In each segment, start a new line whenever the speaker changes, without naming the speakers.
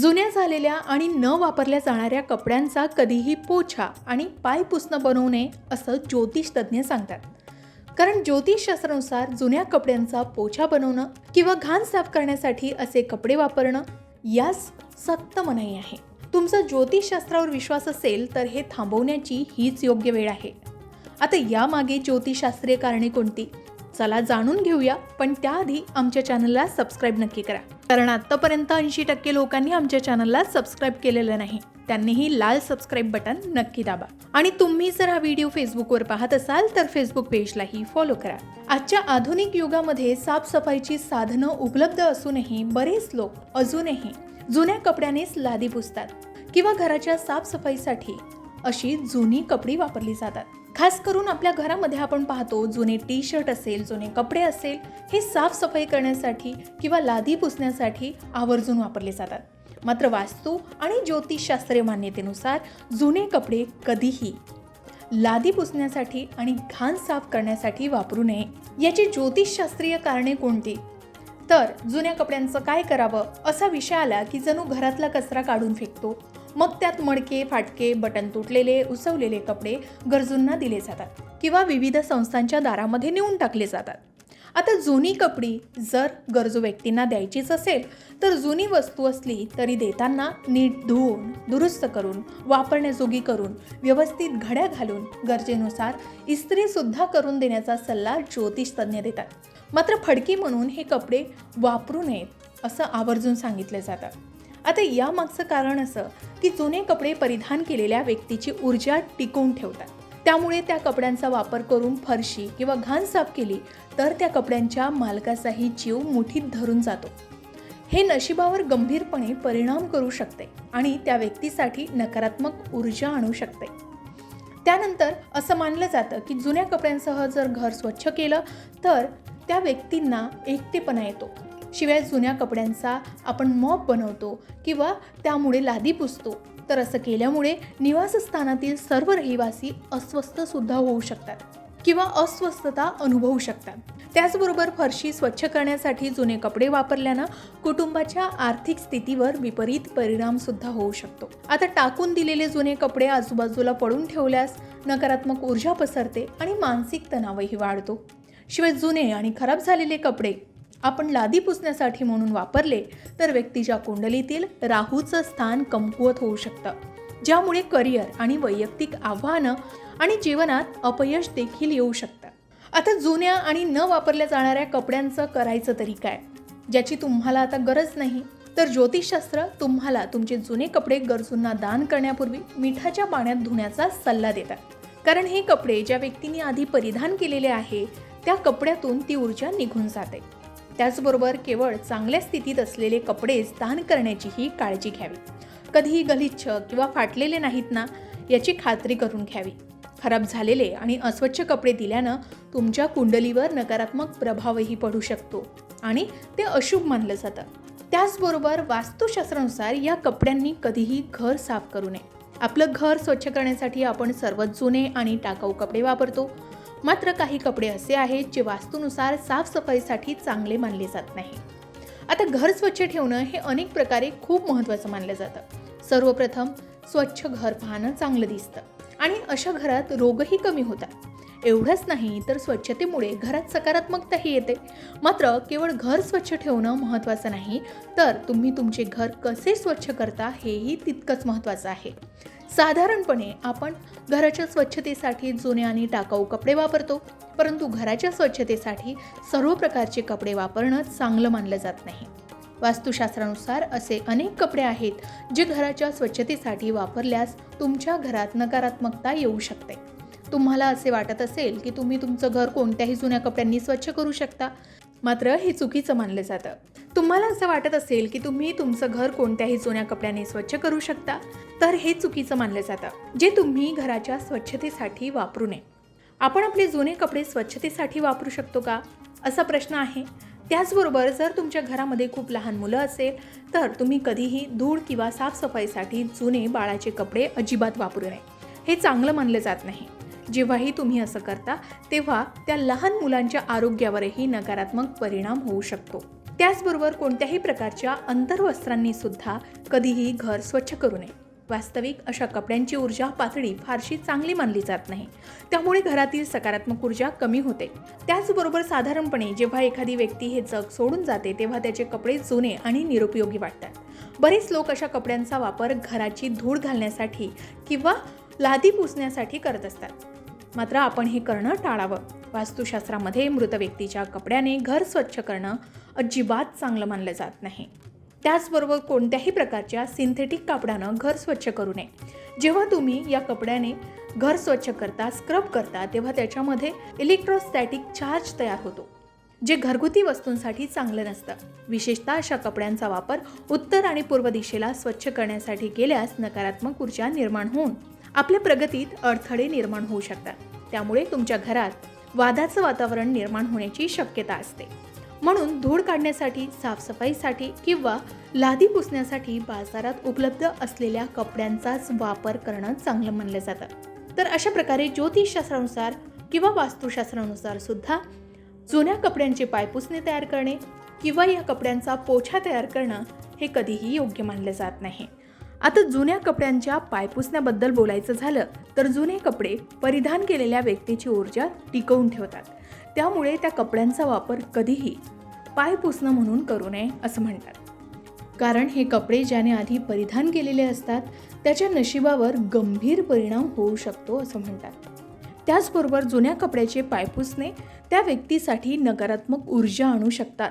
जुन्या झालेल्या आणि न वापरल्या जाणाऱ्या कपड्यांचा कधीही पोछा आणि पाय पुसणं बनवू नये असं ज्योतिष तज्ज्ञ सांगतात. कारण ज्योतिषशास्त्रानुसार जुन्या कपड्यांचा पोछा बनवणं किंवा घाण साफ करण्यासाठी असे कपडे वापरणं यास सक्त मनाई आहे. तुमचा ज्योतिषशास्त्रावर विश्वास असेल तर हे थांबवण्याची हीच योग्य वेळ आहे. आता यामागे ज्योतिषशास्त्रीय कारणे कोणती? चला जाणून घेऊया पण त्याआधी आमच्या चॅनलला सबस्क्राईब नक्की करा. कारण आत्तापर्यंत ऐंशी टक्के लोकांनी आमच्या चॅनलला सबस्क्राईब केलेलं नाही. त्यांनीही लाल सबस्क्राईब बटन नक्की दाबा. आणि तुम्ही जर हा व्हिडिओ फेसबुकवर पाहत असाल तर फेसबुक पेजलाही फॉलो करा. आजच्या आधुनिक युगामध्ये साफसफाईची साधनं उपलब्ध असूनही बरेच लोक अजूनही जुन्या कपड्यानेच लादी पुसतात किंवा घराच्या साफसफाईसाठी अशी जुनी कपडी वापरली जातात. खास करून आपल्या घरामध्ये आपण पाहतो जुने टी शर्ट असेल जुने कपडे असेल हे साफसफाई करण्यासाठी किंवा लादी पुसण्यासाठी आवर्जून वापरले जातात. मात्र वास्तू आणि ज्योतिषशास्त्रीय मान्यतेनुसार जुने कपडे कधीही लादी पुसण्यासाठी आणि घाण साफ करण्यासाठी वापरू नये याची ज्योतिषशास्त्रीय कारणे कोणती? तर जुन्या कपड्यांचं काय करावं असा विषय आला की जणू घरातला कचरा काढून फेकतो मग त्यात मडके फाटके बटन तुटलेले उसवलेले कपडे गरजूंना दिले जातात किंवा विविध संस्थांच्या दारामध्ये नेऊन टाकले जातात. आता जुनी कपडी जर गरजू व्यक्तींना द्यायचीच असेल तर जुनी वस्तू असली तरी देताना नीट धुवून दुरुस्त करून वापरण्याजोगी करून व्यवस्थित घड्या घालून गरजेनुसार इस्त्रीसुद्धा करून देण्याचा सल्ला ज्योतिषतज्ञ देतात. मात्र फडकी म्हणून हे कपडे वापरू नयेत असं आवर्जून सांगितलं जातं. आता यामागचं कारण असं की जुने कपडे परिधान केलेल्या व्यक्तीची ऊर्जा टिकवून ठेवतात. त्यामुळे त्या कपड्यांचा वापर करून फरशी किंवा घाण साफ केली तर त्या कपड्यांच्या मालकाचाही जीव मुठीत धरून जातो. हे नशिबावर गंभीरपणे परिणाम करू शकते आणि त्या व्यक्तीसाठी नकारात्मक ऊर्जा आणू शकते. त्यानंतर असं मानलं जातं की जुन्या कपड्यांसह जर घर स्वच्छ केलं तर त्या व्यक्तींना एकटेपणा येतो. शिवाय जुन्या कपड्यांचा आपण मॉप बनवतो किंवा त्यामुळे लादी पुसतो. तर असं केल्यामुळे निवासस्थानातील सर्व रहिवासी अस्वस्थसुद्धा होऊ शकतात किंवा अस्वस्थता अनुभवू शकतात. त्याचबरोबर फरशी स्वच्छ करण्यासाठी जुने कपडे वापरल्यानं कुटुंबाच्या आर्थिक स्थितीवर विपरीत परिणामसुद्धा होऊ शकतो. आता टाकून दिलेले जुने कपडे आजूबाजूला पडून ठेवल्यास नकारात्मक ऊर्जा पसरते आणि मानसिक तणावही वाढतो. शिवाय जुने आणि खराब झालेले कपडे आपण लादी पुसण्यासाठी म्हणून वापरले तर व्यक्तीच्या कुंडलीतील राहूचं स्थान कमकुवत होऊ शकतं. ज्यामुळे करिअर आणि वैयक्तिक आव्हानं आणि जीवनात अपयश देखील येऊ शकतं. आता जुन्या आणि न वापरल्या जाणाऱ्या कपड्यांचं करायचं तरी काय? ज्याची तुम्हाला आता गरज नाही. तर ज्योतिषशास्त्र तुम्हाला तुमचे जुने कपडे गरजूंना दान करण्यापूर्वी मिठाच्या पाण्यात धुण्याचा सल्ला देतात. कारण हे कपडे ज्या व्यक्तीने आधी परिधान केलेले आहे त्या कपड्यातून ती ऊर्जा निघून जाते. त्याचबरोबर केवळ चांगल्या स्थितीत असलेले कपडेच दान करण्याचीही काळजी घ्यावी. कधीही गलिच्छ किंवा फाटलेले नाहीत ना याची खात्री करून घ्यावी. खराब झालेले आणि अस्वच्छ कपडे दिल्यानं तुमच्या कुंडलीवर नकारात्मक प्रभावही पडू शकतो आणि ते अशुभ मानलं जातं. त्याचबरोबर वास्तुशास्त्रानुसार या कपड्यांनी कधीही घर साफ करू नये. आपलं घर स्वच्छ करण्यासाठी आपण सर्वच जुने आणि टाकाऊ कपडे वापरतो. मात्र काही कपडे असे आहेत जे वास्तूनुसार साफसफाईसाठी चांगले मानले जात नाही. आता घर स्वच्छ ठेवणं हे अनेक प्रकारे खूप महत्त्वाचं मानलं जातं. सर्वप्रथम स्वच्छ घर पाहणं चांगलं दिसतं आणि अशा घरात रोगही कमी होतात. एवढंच नाही तर स्वच्छतेमुळे घरात सकारात्मकताही येते. मात्र केवळ घर स्वच्छ ठेवणं महत्त्वाचं नाही तर तुम्ही तुमचे घर कसे स्वच्छ करता हेही तितकंच महत्त्वाचं आहे. साधारणपणे आपण घराच्या स्वच्छतेसाठी जुने आणि टाकाऊ कपडे वापरतो परंतु घराच्या स्वच्छतेसाठी सर्व प्रकारचे कपडे वापरणं चांगलं मानलं जात नाही. वास्तुशास्त्रानुसार असे अनेक कपडे आहेत जे घराच्या स्वच्छतेसाठी वापरल्यास तुमच्या घरात नकारात्मकता येऊ शकते. तुम्हाला असे वाटत असेल की तुम्ही तुमचं घर कोणत्याही जुन्या कपड्यांनी स्वच्छ करू शकता मात्र हे चुकीचं मानलं जातं. तुम्हाला असं वाटत असेल की तुम्ही तुमचं घर कोणत्याही जुन्या कपड्याने स्वच्छ करू शकता तर हे चुकीचं मानलं जातं जे तुम्ही घराच्या स्वच्छतेसाठी वापरू नये. आपण आपले जुने कपडे स्वच्छतेसाठी वापरू शकतो का? असा प्रश्न आहे. त्याचबरोबर जर तुमच्या घरामध्ये खूप लहान मुलं असेल तर तुम्ही कधीही धूळ किंवा साफसफाईसाठी जुने बाळाचे कपडे अजिबात वापरू नये. हे चांगलं मानलं जात नाही. जेव्हाही तुम्ही असं करता तेव्हा त्या लहान मुलांच्या आरोग्यावरही नकारात्मक परिणाम होऊ शकतो. त्याचबरोबर कोणत्याही प्रकारच्या अंतर्वस्त्रांनी सुद्धा कधीही घर स्वच्छ करू नये. वास्तविक अशा कपड्यांची ऊर्जा पातळी फारशी चांगली मानली जात नाही. त्यामुळे घरातील सकारात्मक ऊर्जा कमी होते. त्याचबरोबर साधारणपणे जेव्हा एखादी व्यक्ती हे जग सोडून जाते तेव्हा त्याचे कपडे जुने आणि निरुपयोगी वाटतात. बरेच लोक अशा कपड्यांचा वापर घराची धूळ घालण्यासाठी किंवा लादी पुसण्यासाठी करत असतात. मात्र आपण हे करणं टाळावं. वास्तुशास्त्रामध्ये मृत व्यक्तीच्या कपड्याने घर स्वच्छ करणं अजिबात चांगलं मानलं जात नाही. त्याचबरोबर कोणत्याही प्रकारच्या सिंथेटिक कापडानं घर स्वच्छ करू नये. जेव्हा तुम्ही या कपड्याने घर स्वच्छ करता स्क्रब करता तेव्हा त्याच्यामध्ये इलेक्ट्रोस्टॅटिक चार्ज तयार होतो जे घरगुती वस्तूंसाठी चांगलं नसतं. विशेषतः अशा कपड्यांचा वापर उत्तर आणि पूर्व दिशेला स्वच्छ करण्यासाठी केल्यास नकारात्मक ऊर्जा निर्माण होऊन आपल्या प्रगतीत अडथळे निर्माण होऊ शकतात. त्यामुळे तुमच्या घरात वादाचं वातावरण निर्माण होण्याची शक्यता असते. म्हणून धूळ काढण्यासाठी साफसफाईसाठी किंवा लादी पुसण्यासाठी बाजारात उपलब्ध असलेल्या कपड्यांचाच वापर करणं चांगलं मानलं जातं. तर अशा प्रकारे ज्योतिषशास्त्रानुसार किंवा वास्तुशास्त्रानुसार सुद्धा जुन्या कपड्यांचे पायपुसणे तयार करणे किंवा या कपड्यांचा पोछा तयार करणं हे कधीही योग्य मानले जात नाही. आता जुन्या कपड्यांच्या पायपुसण्याबद्दल बोलायचं झालं तर जुने कपडे परिधान केलेल्या व्यक्तीची ऊर्जा टिकवून ठेवतात. त्यामुळे त्या कपड्यांचा वापर कधीही पाय पुसणं म्हणून करू नये असं म्हणतात. कारण हे कपडे ज्याने आधी परिधान केलेले असतात त्याच्या नशिबावर गंभीर परिणाम होऊ शकतो असं म्हणतात. त्याचबरोबर जुन्या कपड्याचे पायपुसणे त्या व्यक्तीसाठी नकारात्मक ऊर्जा आणू शकतात.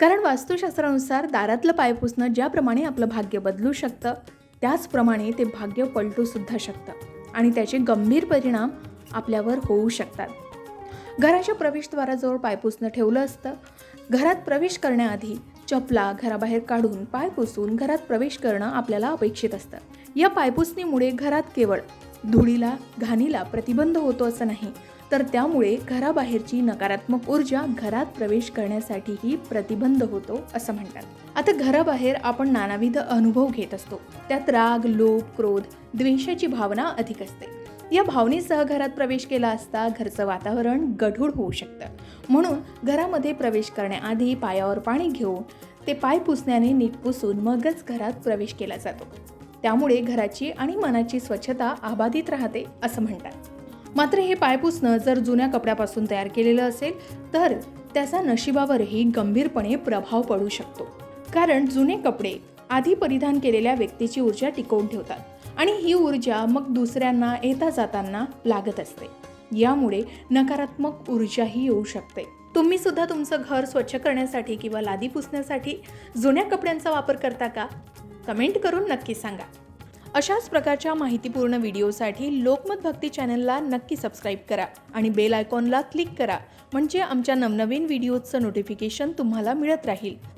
कारण वास्तुशास्त्रानुसार दारातलं पायपुसणं ज्याप्रमाणे आपलं भाग्य बदलू शकतं त्याचप्रमाणे ते भाग्य पलटू सुद्धा शकतं आणि त्याचे गंभीर परिणाम आपल्यावर होऊ शकतात. घराच्या प्रवेशद्वाराजवळ पायपुसणं ठेवलं असतं. घरात प्रवेश करण्याआधी चपला घराबाहेर काढून पाय पुसून घरात प्रवेश करणं आपल्याला अपेक्षित असतं. या पायपुसणीमुळे घरात केवळ धुळीला घाणीला प्रतिबंध होतो असं नाही तर त्यामुळे घराबाहेरची नकारात्मक ऊर्जा घरात प्रवेश करण्यासाठीही प्रतिबंध होतो असं म्हणतात. आता घराबाहेर आपण नानाविध अनुभव घेत असतो. त्यात राग लोभ क्रोध द्वेषाची भावना अधिक असते. या भावनेसह घरात प्रवेश केला असता घरचं वातावरण गढूळ होऊ शकतं. म्हणून घरामध्ये प्रवेश करण्याआधी पायावर पाणी घेऊन ते पाय पुसण्याने नीट पुसून मगच घरात प्रवेश केला जातो. त्यामुळे घराची आणि मनाची स्वच्छता अबाधित राहते असं म्हणतात. मात्र हे पाय पुसणं जर जुन्या कपड्यापासून तयार केलेलं असेल तर त्याचा नशिबावरही गंभीरपणे प्रभाव पडू शकतो. कारण जुने कपडे आधी परिधान केलेल्या व्यक्तीची ऊर्जा टिकवून ठेवतात. आणि ही ऊर्जा मग दुसऱ्यांना येता जाताना लागत असते. यामुळे नकारात्मक ऊर्जाही येऊ शकते. तुम्ही सुद्धा तुमचं घर स्वच्छ करण्यासाठी किंवा लादी पुसण्यासाठी जुन्या कपड्यांचा वापर करता का? कमेंट करून नक्की सांगा. अशाच प्रकारच्या माहितीपूर्ण व्हिडिओसाठी लोकमत भक्ती चॅनलला नक्की सबस्क्राईब करा आणि बेल आयकॉनला क्लिक करा म्हणजे आमच्या नवनवीन व्हिडिओचं नोटिफिकेशन तुम्हाला मिळत राहील.